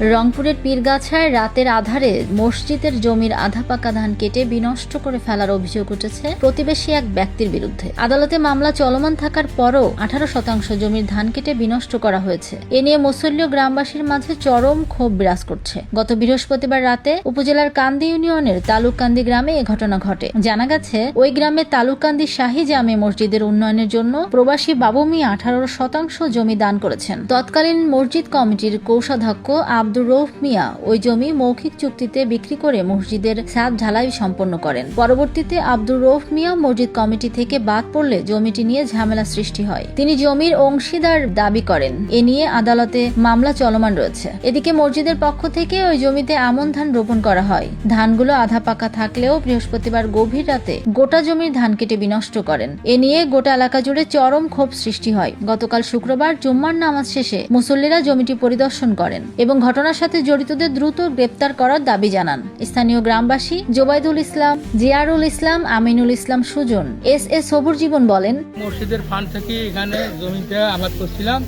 রংপুরের পীরগাছায় রাতের আধারে মসজিদের জমির আধা পাকা ধান কেটে বিনষ্ট করে ফেলার অভিযোগ উঠেছে প্রতিবেশী এক ব্যক্তির বিরুদ্ধে। আদালতে মামলা চলমান থাকার পরও আঠারো শতাংশ জমির ধান কেটে বিনষ্ট করা হয়েছে। এ নিয়ে মুসল্লীয় গ্রামবাসীর মাঝে চরম ক্ষোভ বিরাজ করছে। গত বৃহস্পতিবার রাতে উপজেলার কান্দি ইউনিয়নের তালুককান্দি গ্রামে এ ঘটনা ঘটে। জানা গেছে, ওই গ্রামে তালুককান্দি শাহী জামে মসজিদের উন্নয়নের জন্য প্রবাসী বাবু মিয়া আঠারো শতাংশ জমি দান করেছেন। তৎকালীন মসজিদ কমিটির কোষাধ্যক্ষ আব্দুর রৌফ মিয়া ওই জমি মৌখিক চুক্তিতে বিক্রি করে মসজিদের ছাদ ঢালাই সম্পন্ন করেন। পরবর্তীতে আব্দুর রৌফ মিয়া মসজিদ কমিটি থেকে বাদ পড়লে জমিটি নিয়ে ঝামেলা সৃষ্টি হয়। তিনি জমির অংশীদার দাবি করেন। এ নিয়ে আদালতে মামলা চলমান রয়েছে। এদিকে মসজিদের পক্ষ থেকে ওই জমিতে আমন ধান রোপণ করা হয়। ধানগুলো আধা পাকা থাকলেও বৃহস্পতিবার গভীর রাতে গোটা জমির ধান কেটে বিনষ্ট করেন। এ নিয়ে গোটা এলাকা জুড়ে চরম ক্ষোভ সৃষ্টি হয়। গতকাল শুক্রবার জুম্মার নামাজ শেষে মুসল্লিরা জমিটি পরিদর্শন করেন এবং ঘটনার সাথে জড়িতদের দ্রুত গ্রেপ্তার করার দাবি জানান। স্থানীয় গ্রামবাসী জোবাইদুল ইসলাম জিয়ারুল ইসলাম আমিনুল ইসলাম সুজন। এস এস সবুর জীবন বলেন মসজিদের ফান্ড থেকে এখানে জমিতে আবাদ করছিলাম।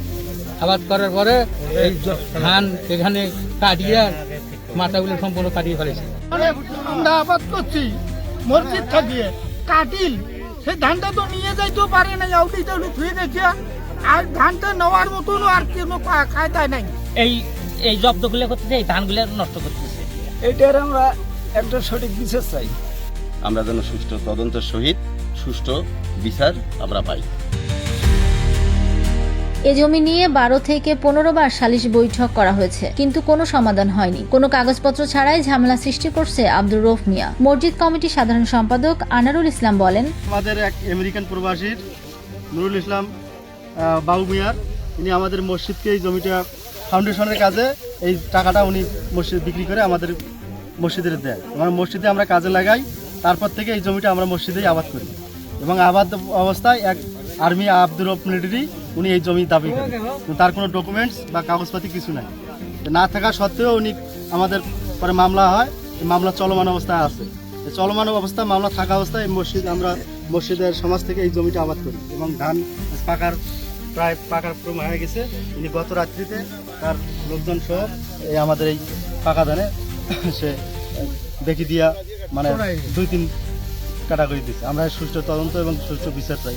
আবাদ করার পরে এই ধান এখানে কাটিয়ে মাথাগুলো সম্পূর্ণ কাটিয়ে ফেলেছে। আমরা আবাদ করছি মসজিদ থাকিয়ে কাটিল। সেই ধানটা তো নিয়ে যাইতেও পারে না আউটি টাউটি ধুয়ে গেছে আর ধানটা নেওয়ার মতন আর কোনো পা- নাই। এই এই জব্দগুলো করতেছে এই ধানগুলো নষ্ট করতেছে। এটার আমরা একটা সঠিক বিচার চাই। আমরা যেন সুষ্ঠু তদন্তের সহিত সুষ্ঠু বিচার আমরা পাই। এ জমি নিয়ে বারো থেকে পনেরো বার সালিশ বৈঠক করা হয়েছে কিন্তু কোনো সমাধান হয়নি। কোনো কাগজপত্র ছাড়াই ঝামেলা সৃষ্টি করছে আব্দুর রফ মিয়া। মসজিদ কমিটির সাধারণ সম্পাদক আনারুল ইসলাম বলেন আমাদের এক আমেরিকান প্রবাসীর নুরুল ইসলাম বাবু মিয়ার ইনি আমাদের মসজিদকে এই জমিটা ফাউন্ডেশনের কাজে এই টাকাটা উনি মসজিদ বিক্রি করে আমাদের মসজিদের দেয় আমরা মসজিদে আমরা কাজে লাগাই, তারপর থেকে এই জমিটা আমরা মসজিদেই আবাদ করি। এবং আবাদ অবস্থায় এক আর্মি আব্দুর রব মিলিটারি উনি এই জমি দাবি করেন। তার কোনো ডকুমেন্টস বা কাগজপাতি কিছু নাই। না থাকা সত্ত্বেও উনি আমাদের পরে মামলা হয় মামলা চলমান অবস্থায় আছে। চলমান অবস্থায় মামলা থাকা অবস্থায় মসজিদ, আমরা মসজিদের সমাজ থেকে এই জমিটা আবাদ করি। এবং ধান পাকার প্রায় পাকার প্রমাণ হয়ে গেছে। ইনি গত রাত্রিতে তার লোকজন সহ এই আমাদের এই পাকা ধানে সে দেখি দিয়া মানে দুই তিন কাটা করে দিচ্ছে আমরা সুষ্ঠু তদন্ত এবং সুষ্ঠু বিচার চাই।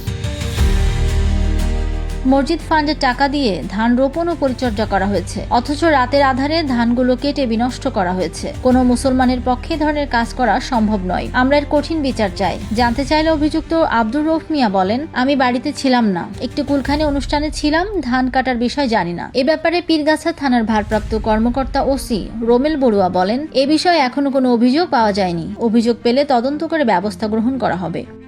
মসজিদ ফান্ডের টাকা দিয়ে ধান রোপণ ও পরিচর্যা করা হয়েছে। অথচ রাতের আধারে ধানগুলো কেটে বিনষ্ট করা হয়েছে। কোনো মুসলমানের পক্ষে ধরনের কাজ করা সম্ভব নয়। আমরা এর কঠিন বিচার চাই। জানতে চাইলে অভিযুক্ত আব্দুর রৌফ মিয়া বলেন, আমি বাড়িতে ছিলাম না। একটি কুলখানি অনুষ্ঠানে ছিলাম, ধান কাটার বিষয় জানি না। এ ব্যাপারে পীরগাছা থানার ভারপ্রাপ্ত কর্মকর্তা ওসি রোমেল বড়ুয়া বলেন, এ বিষয়ে এখনও কোনো অভিযোগ পাওয়া যায়নি। অভিযোগ পেলে তদন্ত করে ব্যবস্থা গ্রহণ করা হবে।